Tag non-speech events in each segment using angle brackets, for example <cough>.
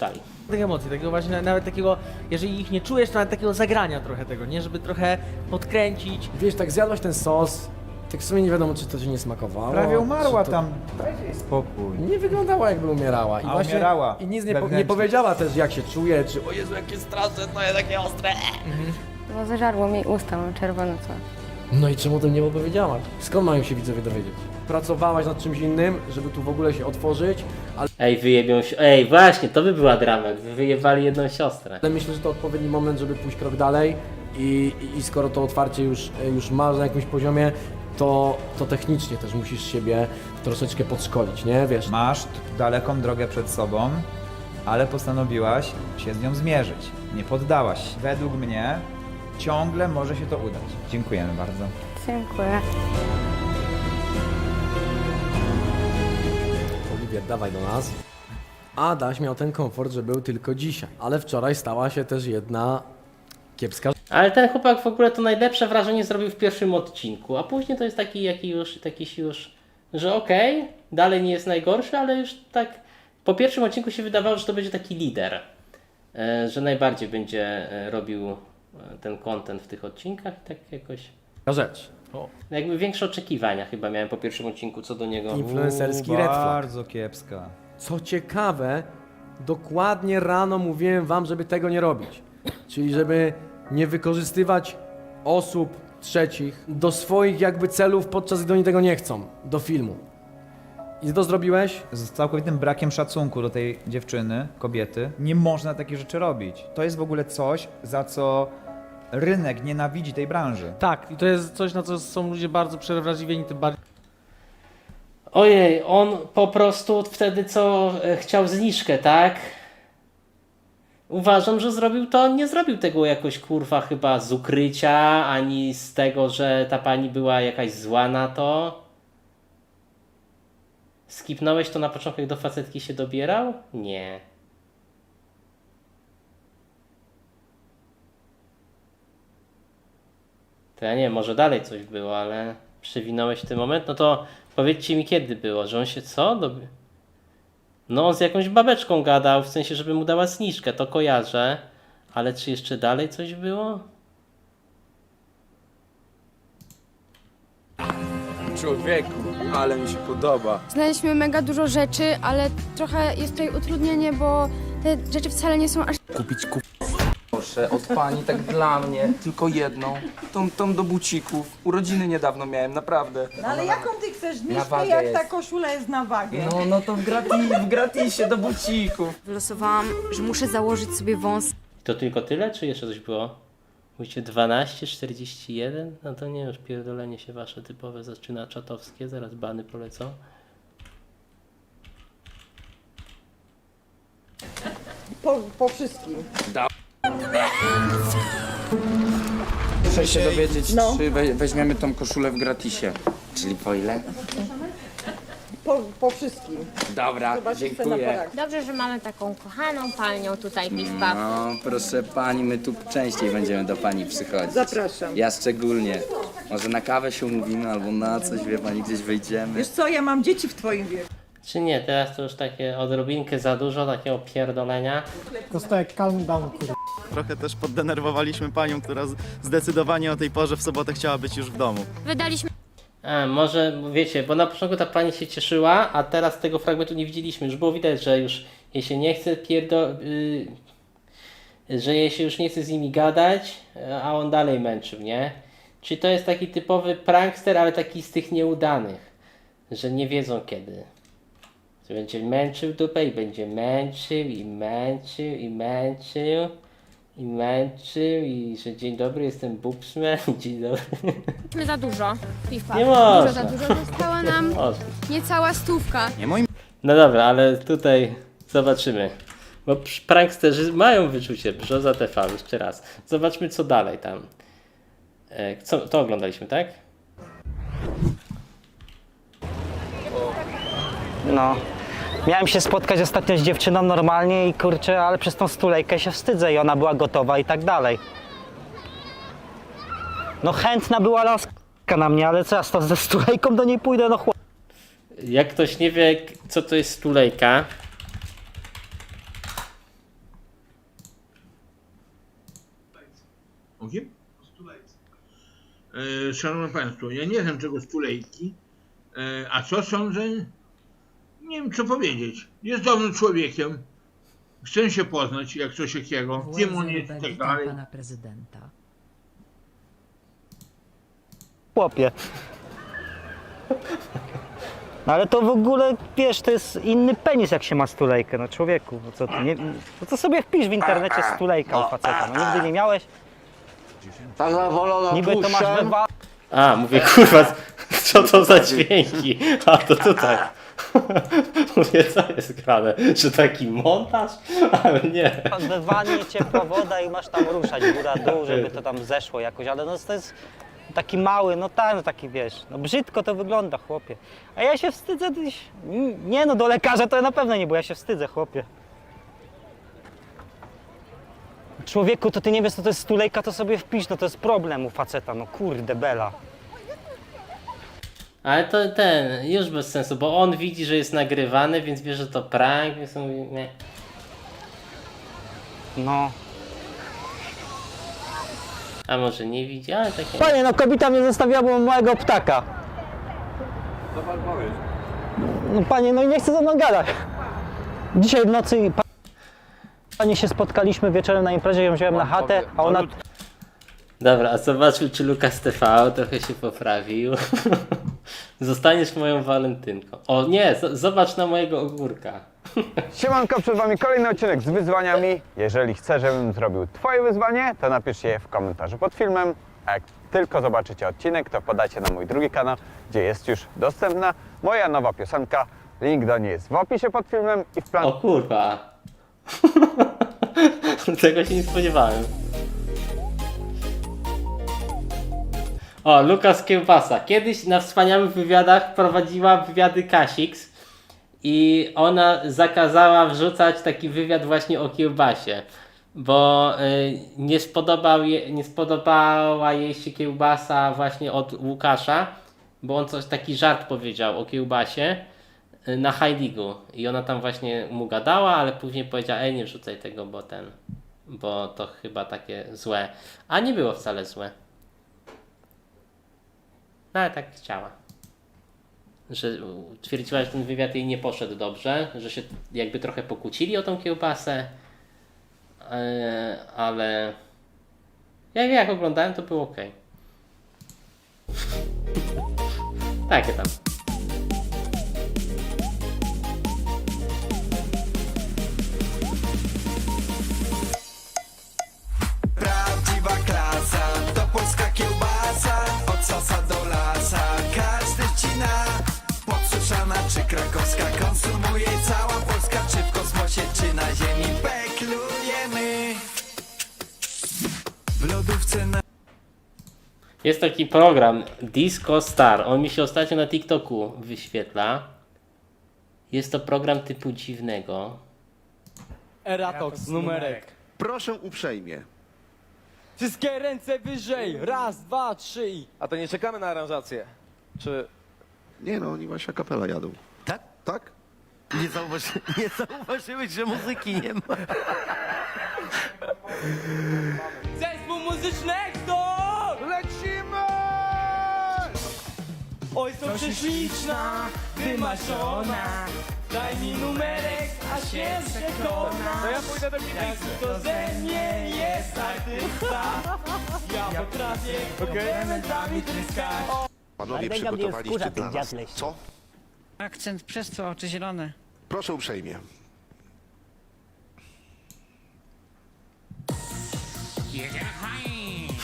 skali. Tych emocji, takiego właśnie nawet takiego, jeżeli ich nie czujesz, to nawet takiego zagrania trochę tego, nie? Żeby trochę podkręcić. Wiesz, tak zjadłaś ten sos, tak w sumie nie wiadomo, czy to się nie smakowało. Prawie umarła czy to... tam. Dajcie jej spokój. Nie wyglądała jakby umierała. I A właśnie, umierała. I nic nie, po, nie Wewnętrznie. powiedziała też jak się czuje, czy o Jezu jakie straszne, to jest takie ostre. Bo zażarło mi usta, mam czerwone co. No i czemu o tym nie opowiedziałaś? Skąd mają się widzowie dowiedzieć? Pracowałaś nad czymś innym, żeby tu w ogóle się otworzyć, Ej, wyjebią się. Ej, właśnie, to by była drama, jakby wyjebali jedną siostrę. ale myślę, że to odpowiedni moment, żeby pójść krok dalej i, i, i skoro to otwarcie już, już masz na jakimś poziomie, to, to technicznie też musisz siebie troszeczkę podszkolić, nie? Wiesz, Masz t- daleką drogę przed sobą, ale postanowiłaś się z nią zmierzyć. Nie poddałaś. się. Według mnie ciągle może się to udać. Dziękujemy bardzo. Dziękuję. Dawaj do nas. Adaś miał ten komfort, że był tylko dzisiaj, ale wczoraj stała się też jedna kiepska Ale ten chłopak w ogóle to najlepsze wrażenie zrobił w pierwszym odcinku, a później to jest taki, jaki już, taki już, że okej, dalej nie jest najgorszy, ale już tak po pierwszym odcinku się wydawało, że to będzie taki lider, e, że najbardziej będzie e, robił e, ten content w tych odcinkach i tak jakoś, rzecz. O. jakby większe oczekiwania chyba miałem po pierwszym odcinku co do niego. Influencerski red flag. Bardzo kiepska. Co ciekawe, dokładnie rano mówiłem wam, żeby tego nie robić. Czyli żeby nie wykorzystywać osób trzecich do swoich jakby celów, podczas gdy oni tego nie chcą, do filmu. I to zrobiłeś? Z całkowitym brakiem szacunku do tej dziewczyny, kobiety, nie można takich rzeczy robić. To jest w ogóle coś, za co rynek nienawidzi tej branży. Tak, i to jest coś, na co są ludzie bardzo przewrażliwieni, tym bardziej Ojej, on po prostu wtedy co e, chciał zniżkę, tak? Uważam, że zrobił to, nie zrobił tego jakoś kurwa chyba z ukrycia, ani z tego, że ta pani była jakaś zła na to. Skipnąłeś to na początku, jak do facetki się dobierał? Nie. To ja nie wiem, może dalej coś było, ale przewinąłeś ten moment, no to powiedzcie mi kiedy było, że on się co? Dobi- no on z jakąś babeczką gadał, w sensie, żeby mu dała zniżkę, to kojarzę, ale czy jeszcze dalej coś było? Człowieku, ale mi się podoba. Znaleźliśmy mega dużo rzeczy, ale trochę jest tutaj utrudnienie, bo te rzeczy wcale nie są aż Kupić kup... Proszę, od pani tak dla mnie, tylko jedną. Tą, tą do bucików. Urodziny niedawno miałem, naprawdę. No ale jaką ty chcesz Na wagę jak jest. ta koszula jest na wagę? No, no to w, gratis, w gratisie do bucików. Wylosowałam, że muszę założyć sobie wąs. To tylko tyle, czy jeszcze coś było? Mówicie 12, 41? No to nie już pierdolenie się wasze typowe zaczyna czatowskie, zaraz bany polecą. Po, po wszystkim. Muszę się dowiedzieć, No. czy we, weźmiemy tą koszulę w gratisie. Czyli po ile? Po, po wszystkim. Dobra, Zobaczysz na dziękuję. porach. Dobrze, że mamy taką kochaną panią tutaj piw-paw. No, proszę pani, my tu częściej będziemy do pani przychodzić. Zapraszam. Ja szczególnie. Może na kawę się umówimy, albo na coś, wie pani, gdzieś wyjdziemy. Wiesz co, ja mam dzieci w twoim wieku. Czy nie, teraz to już takie odrobinkę za dużo, takiego pierdolenia. Trochę też poddenerwowaliśmy panią, która z- zdecydowanie o tej porze w sobotę chciała być już w domu. Wydaliśmy A, może wiecie, bo na początku ta pani się cieszyła, a teraz tego fragmentu nie widzieliśmy. Już było widać, że już jej się nie chce pierdo... y, że jej się już nie chce z nimi gadać, a on dalej męczył, nie? Czy to jest taki typowy prankster, ale taki z tych nieudanych, że nie wiedzą kiedy. Że będzie męczył dupę i będzie męczył i męczył i męczył i męczył i że dzień dobry, jestem Bubsman, <laughs> dzień dobry. za dużo piw-paw. Nie Dużo można. za dużo. Została nam Można. niecała stówka. No dobra, ale tutaj zobaczymy. Bo psz- pranksterzy mają wyczucie. Brzoza TV, jeszcze raz. Zobaczmy co dalej tam. E, Co, to oglądaliśmy, tak? No. Miałem się spotkać ostatnio z dziewczyną normalnie i kurczę, ale przez tą stulejkę się wstydzę i ona była gotowa i tak dalej. No chętna była laska na mnie, ale co ja z ze stulejką do niej pójdę, no chłop. Jak ktoś nie wie, co to jest stulejka, Okiem? E, szanowni Państwo, ja nie wiem czego stulejki, e, a co sądzę nie wiem co powiedzieć. Jest dobrym człowiekiem. Chcę się poznać jak coś jakiego. Kim on jest i tak dalej. pana prezydenta. Chłopie. No ale to w ogóle, wiesz, to jest inny penis, jak się ma stulejkę, no człowieku, no co ty, nie, no to sobie wpisz w internecie stulejka u faceta, no nigdy nie miałeś? Niby to masz we wa- A, mówię, kurwa, co to za dźwięki? A, to tutaj. <laughs> Mówię, co jest grane? Że taki montaż? Ale nie. masz we wannie ciepła woda i masz tam ruszać góra dół, żeby to tam zeszło jakoś, ale no to jest taki mały, no tak, no taki wiesz, no brzydko to wygląda, chłopie. A ja się wstydzę, tyś... nie no, do lekarza to na pewno nie, bo ja się wstydzę, chłopie. Człowieku, to ty nie wiesz, co to jest stulejka, to sobie wpisz, no to jest problem u faceta, no kurde, bela. Ale to ten, już bez sensu, bo on widzi, że jest nagrywany, więc wie, że to prank, więc on mówi, nie. No. A może nie widzi, ale takie... Panie, no kobieta mnie zostawiła małego ptaka. No panie, no i nie chcę ze mną gadać. Dzisiaj w nocy pa- panie się spotkaliśmy wieczorem na imprezie, ją wziąłem na chatę, a ona... Dobra, a zobaczył, czy Lukas TV trochę się poprawił. <laughs> Zostaniesz moją walentynką. O nie, z- zobacz na mojego ogórka. <laughs> Siemanko, przed Wami kolejny odcinek z wyzwaniami. Jeżeli chcesz, żebym zrobił Twoje wyzwanie, to napisz je w komentarzu pod filmem. A jak tylko zobaczycie odcinek, to podajcie na mój drugi kanał, gdzie jest już dostępna moja nowa piosenka. Link do niej jest w opisie pod filmem i w plan... O kurwa. <laughs> Tego się nie spodziewałem. O, Lukas Kiełbasa. Kiedyś na wspaniałych wywiadach prowadziła wywiady Kasix i ona zakazała wrzucać taki wywiad właśnie o kiełbasie, bo y, nie, spodobał je, nie spodobała jej się kiełbasa właśnie od Łukasza, bo on coś taki żart powiedział o kiełbasie y, na League'u i ona tam właśnie mu gadała, ale później powiedziała, ej nie wrzucaj tego, bo ten, bo to chyba takie złe, a nie było wcale złe. No ale tak chciała. Że twierdziła, że ten wywiad jej nie poszedł dobrze, że się jakby trochę pokłócili o tą kiełbasę, e, ale jak, jak oglądałem to było ok. Takie tam. Prawdziwa klasa, to polska kiełbasa Od sosa Jest taki program Disco Star. On mi się ostatnio na TikToku wyświetla. Jest to program typu dziwnego. Eratox, numerek. Proszę uprzejmie. Wszystkie ręce wyżej! Raz, dwa, trzy i... A to nie czekamy na aranżację? Czy... Nie no, oni właśnie kapela jadą. Tak? Tak? Nie, zauważy, <laughs> nie zauważyłeś, że muzyki nie ma. Zespół muzyczny Exo! To prześliczna, wymarzona. Daj mi numerek, a się przekona. To ja pójdę do gimnazjum To ze mnie jest artysta? Ja potrafię elementami tryskać. Panowie mnie przygotowaliście wkurza dla ten nas. Co? Akcent przez co oczy zielone? Proszę uprzejmie.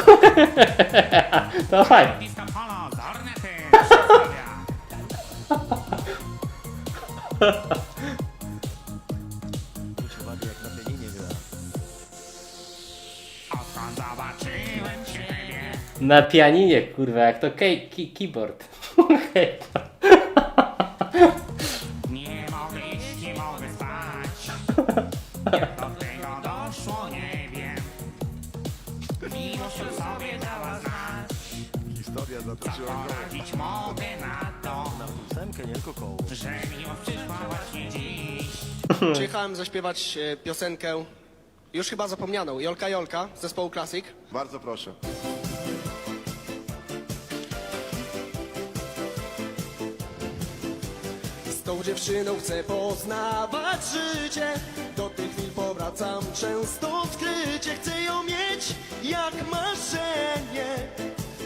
<laughs> To Na pianinie, kurwa, jak to key, key, keyboard. <laughs> Okej. Zaśpiewać piosenkę Już chyba zapomnianą. Jolka Jolka z zespołu Classic. Bardzo proszę. Z tą dziewczyną chcę poznawać życie Do tych chwil powracam często skrycie Chcę ją mieć jak marzenie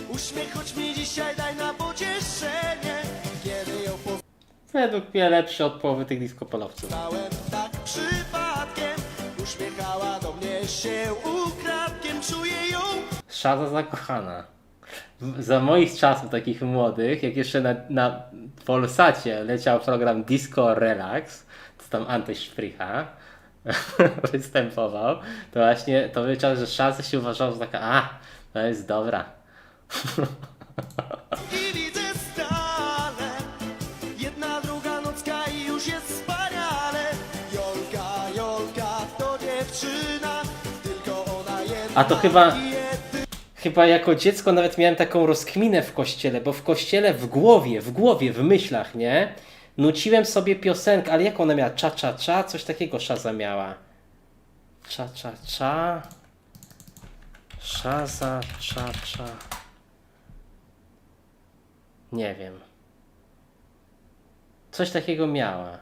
Uśmiech choć mi dzisiaj daj na pocieszenie Kiedy ją Według mnie lepszy od połowy tych diskopolowców. poznałem tak mnie się ukradkiem Czuję ją Szaza zakochana. W- Za moich czasów takich młodych, jak jeszcze na, na Polsacie leciał program Disco Relax, to tam Antoś Szprycha <laughs> występował, to właśnie to był czas, że Szaza się uważał za taka, a, to jest dobra. <laughs> i A to chyba-. Chyba jako dziecko nawet miałem taką rozkminę w kościele, bo w kościele w głowie, w głowie, w myślach, nie? Nuciłem sobie piosenkę, ale jak ona miała? Cza, cza, cza? Coś takiego Szaza miała. Cza, cza, cza. Szaza, cza, cza. Nie wiem. Coś takiego miała.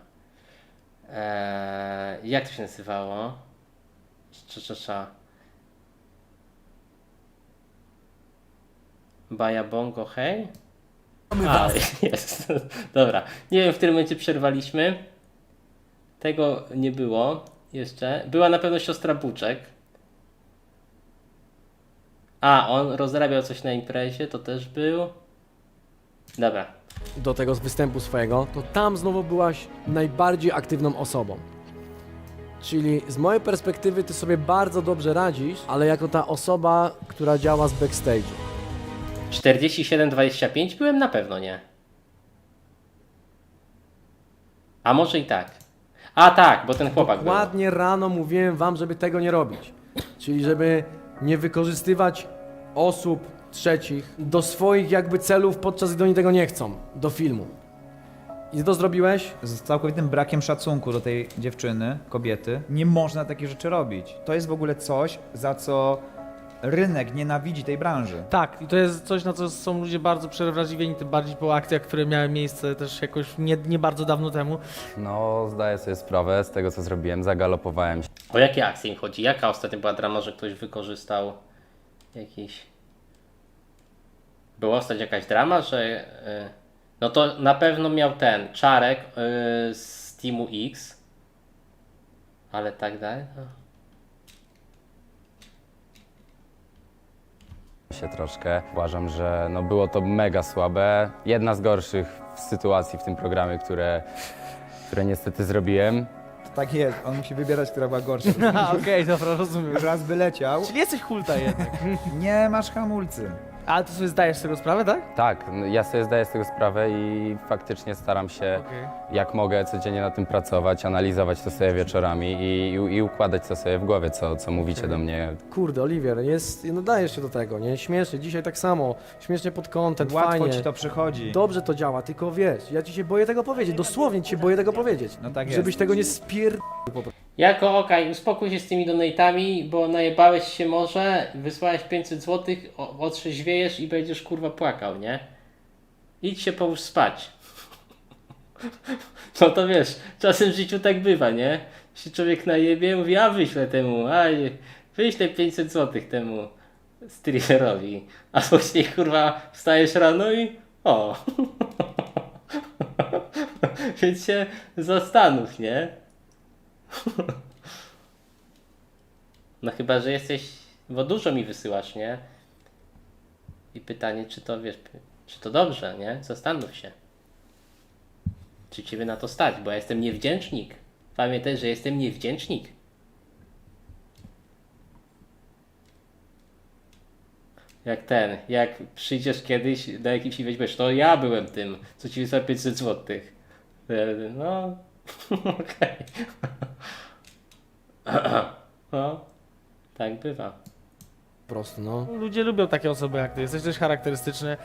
Eee, jak to się nazywało? Cza, cza, cza. Baja Bongo, hej? A, <laughs> jest. Dobra. Nie wiem, w którym momencie przerwaliśmy. Tego nie było jeszcze. Była na pewno siostra Buczek. A, on rozrabiał coś na imprezie, to też był. Dobra. do tego występu swojego, to tam znowu byłaś najbardziej aktywną osobą. Czyli z mojej perspektywy ty sobie bardzo dobrze radzisz, ale jako ta osoba, która działa z backstage'u. 47-25 byłem na pewno nie. A może i tak. A tak, bo ten chłopak był. Dokładnie rano mówiłem wam, żeby tego nie robić. Czyli żeby nie wykorzystywać osób trzecich do swoich jakby celów, podczas gdy oni tego nie chcą, do filmu. I to zrobiłeś? Z całkowitym brakiem szacunku do tej dziewczyny, kobiety, nie można takich rzeczy robić. To jest w ogóle coś, za co rynek nienawidzi tej branży. Tak, i to jest coś, na co są ludzie bardzo przewrażliwieni, tym bardziej po akcjach, które miały miejsce też jakoś nie, nie bardzo dawno temu. No, zdaję sobie sprawę z tego, co zrobiłem. Zagalopowałem się. O jakie akcje im chodzi? Jaka ostatnio była drama, że ktoś wykorzystał jakiś... Była ostatnio jakaś drama, że... y, No to na pewno miał ten Czarek y, z Teamu X. Ale tak dalej. No. Się troszkę. Uważam, że no, było to mega słabe. Jedna z gorszych sytuacji w tym programie, które, które niestety zrobiłem. Tak jest, on musi wybierać, która była gorsza. A, <laughs> okej, dobra, rozumiem. Raz by leciał, Czyli jesteś hulta jednak. nie masz hamulcy. Ale ty sobie zdajesz z tego sprawę, tak? Tak, no, ja sobie zdaję z tego sprawę i faktycznie staram się, Okej. jak mogę, codziennie na tym pracować, analizować to sobie wieczorami i, i, i układać to sobie w głowie, co, co mówicie do mnie. Kurde, Oliwier, jest, nadajesz się do tego, nie? Śmiesznie, dzisiaj tak samo, śmiesznie pod content, Łatwo fajnie. ci to przychodzi. Dobrze to działa, tylko wiesz, ja ci się boję tego powiedzieć, dosłownie ci się boję tego powiedzieć. No tak jest. Żebyś tego nie spier... Jako okej, uspokój się z tymi donatami, bo najebałeś się może, wysłałeś 500 zł, o- otrzeźwiejesz i będziesz kurwa płakał, nie? Idź się połóż spać. <laughs> No to wiesz, czasem w życiu tak bywa, nie? Się człowiek najebie, mówi, a wyślę temu, a wyślę 500 zł temu streamerowi. A później kurwa wstajesz rano i o. <laughs> Więc się zastanów, nie? No chyba, że jesteś, bo dużo mi wysyłasz, nie? I pytanie, czy to wiesz, czy to dobrze, nie? Zastanów się. Czy ciebie na to stać, bo ja jestem niewdzięcznik. Pamiętaj, że jestem niewdzięcznik. Jak ten, jak przyjdziesz kiedyś na jakimś i weźmiesz, to ja byłem tym, co ci wysłał 500 złotych. No, <laughs> okej. No, tak bywa. Po prostu, no. Ludzie lubią takie osoby jak ty, jesteś też charakterystyczny.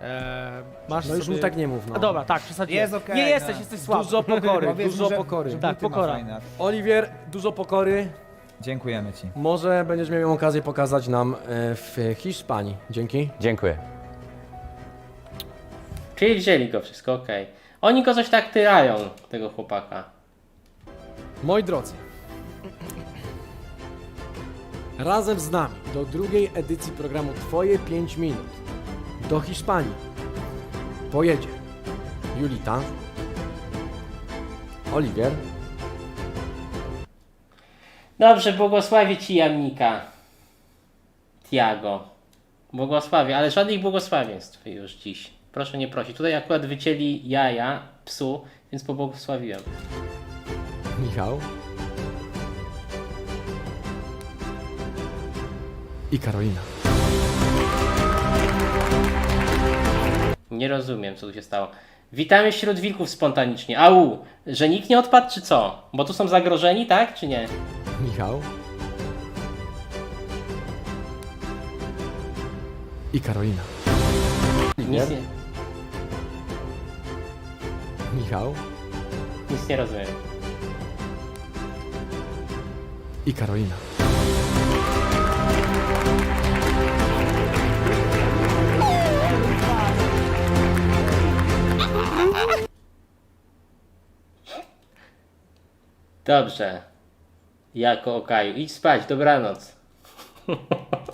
E, masz No już sobie... mu tak nie mów, no. A dobra, tak, przesadziłem. Jest okej, Nie jesteś, no. jesteś słaby. Dużo pokory, Powiedz mu, dużo że- pokory. że Tak, buty ma pokora. fajne. Oliwier, dużo pokory, Dziękujemy Ci. Może będziesz miał okazję pokazać nam e, w Hiszpanii. Dzięki. Dziękuję. Czyli wzięli go wszystko, okej. Oni go coś tak tyrają, tego chłopaka. Moi drodzy, razem z nami do drugiej edycji programu Twoje 5 minut do Hiszpanii pojedzie Julita, Oliwier, Dobrze, błogosławię ci Jamnika. Tiago. Błogosławię, ale żadnych błogosławieństw już dziś. Proszę nie prosić. Tutaj akurat wycięli jaja psu, więc pobłogosławiłem. Michał i Karolina. Nie rozumiem, co tu się stało. Witamy wśród wilków spontanicznie. Au! Że nikt nie odpadł, czy co? Bo tu są zagrożeni, tak? Czy nie? Michał i Karolina. Nic nie, Michał nic nie rozumiem. i Karolina. Dobrze. Jako Okaju. Idź spać, dobranoc. <laughs>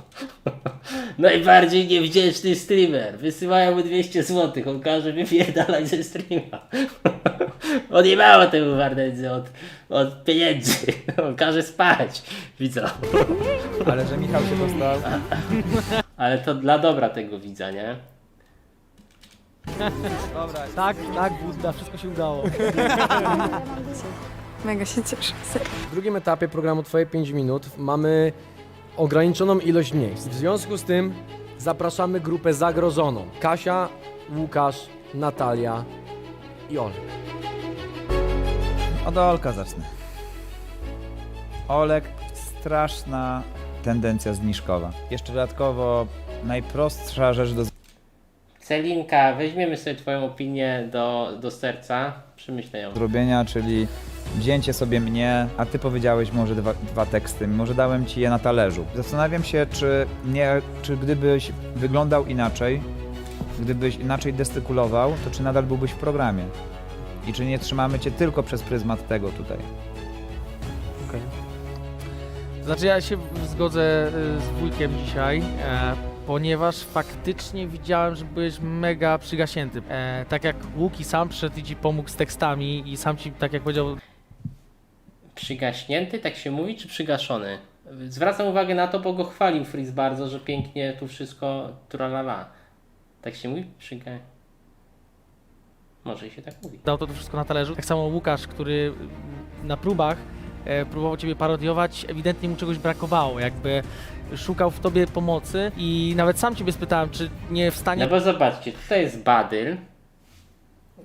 Najbardziej niewdzięczny streamer. Wysyłają mu 200 zł. On każe wypierdalać ze streama. <laughs> On nie mało temu wardędzy od, od pieniędzy. <laughs> On każe spać. Widzę. <laughs> Ale że Michał się dostał. Ale to dla dobra tego widza, nie? Tak, tak, Budda, wszystko się udało. Mega się cieszę. W drugim etapie programu Twoje 5 minut mamy ograniczoną ilość miejsc. W związku z tym zapraszamy grupę zagrożoną. Kasia, Łukasz, Natalia i Olek. Od Olka zacznę. Olek, straszna tendencja zniżkowa. Jeszcze dodatkowo najprostsza rzecz do Celinka, weźmiemy sobie twoją opinię do, do serca. Przemyślę ją. zrobienia, czyli wzięcie sobie mnie, a ty powiedziałeś może dwa, dwa teksty, może dałem ci je na talerzu. Zastanawiam się, czy, nie, czy gdybyś wyglądał inaczej, gdybyś inaczej destykulował, to czy nadal byłbyś w programie? I czy nie trzymamy cię tylko przez pryzmat tego tutaj? Znaczy ja się zgodzę y, z wujkiem dzisiaj, e, ponieważ faktycznie widziałem, że byłeś mega przygaśnięty. E, tak jak Łuki sam przyszedł i ci pomógł z tekstami i sam ci, tak jak powiedział, Przygaśnięty, tak się mówi, czy przygaszony? Zwracam uwagę na to, bo go chwalił Fritz bardzo, że pięknie tu wszystko tralala. Tak się mówi? Przyga... Może i się tak mówi. dał to, wszystko na talerzu. Tak samo Łukasz, który na próbach próbował ciebie parodiować, ewidentnie mu czegoś brakowało, jakby szukał w tobie pomocy i nawet sam ciebie spytałem, czy nie wstanie... No bo zobaczcie, tutaj jest Badyl.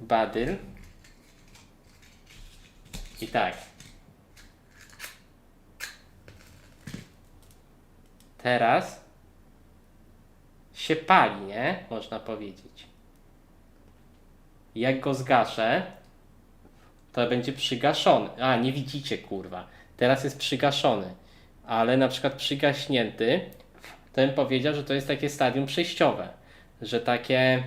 Badyl. I tak. Teraz się pali, nie? Można powiedzieć. Jak go zgaszę, to będzie przygaszony. A, nie widzicie, kurwa. Teraz jest przygaszony. Ale na przykład przygaśnięty, bym powiedział, że to jest takie stadium przejściowe. Że takie,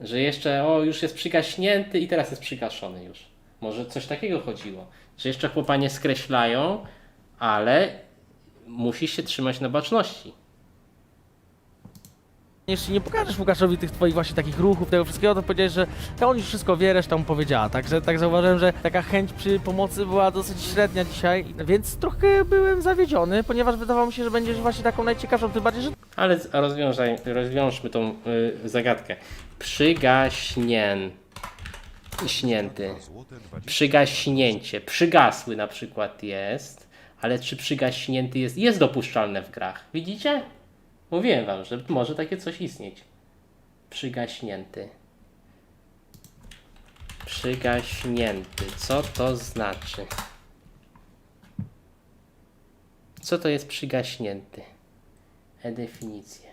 że jeszcze, o, już jest przygaśnięty i teraz jest przygaszony już. Może coś takiego chodziło. Że jeszcze chłopanie skreślają, ale musisz się trzymać na baczności. Jeśli nie pokażesz Łukaszowi tych twoich właśnie takich ruchów, tego wszystkiego, to powiedziałeś, że to on już wszystko wie, reszta mu powiedziała. Także tak zauważyłem, że taka chęć przy pomocy była dosyć średnia dzisiaj, więc trochę byłem zawiedziony, ponieważ wydawało mi się, że będziesz właśnie taką najciekawszą, tym bardziej, że Ale rozwiążaj, rozwiążmy tą y, zagadkę. Przygaśnięty. Śnięty. Przygaśnięcie. Przygasły na przykład jest, ale czy przygaśnięty jest, jest dopuszczalne w grach. Widzicie? Mówiłem wam, że może takie coś istnieć. Przygaśnięty. Przygaśnięty. Co to znaczy? Co to jest przygaśnięty? E-definicje.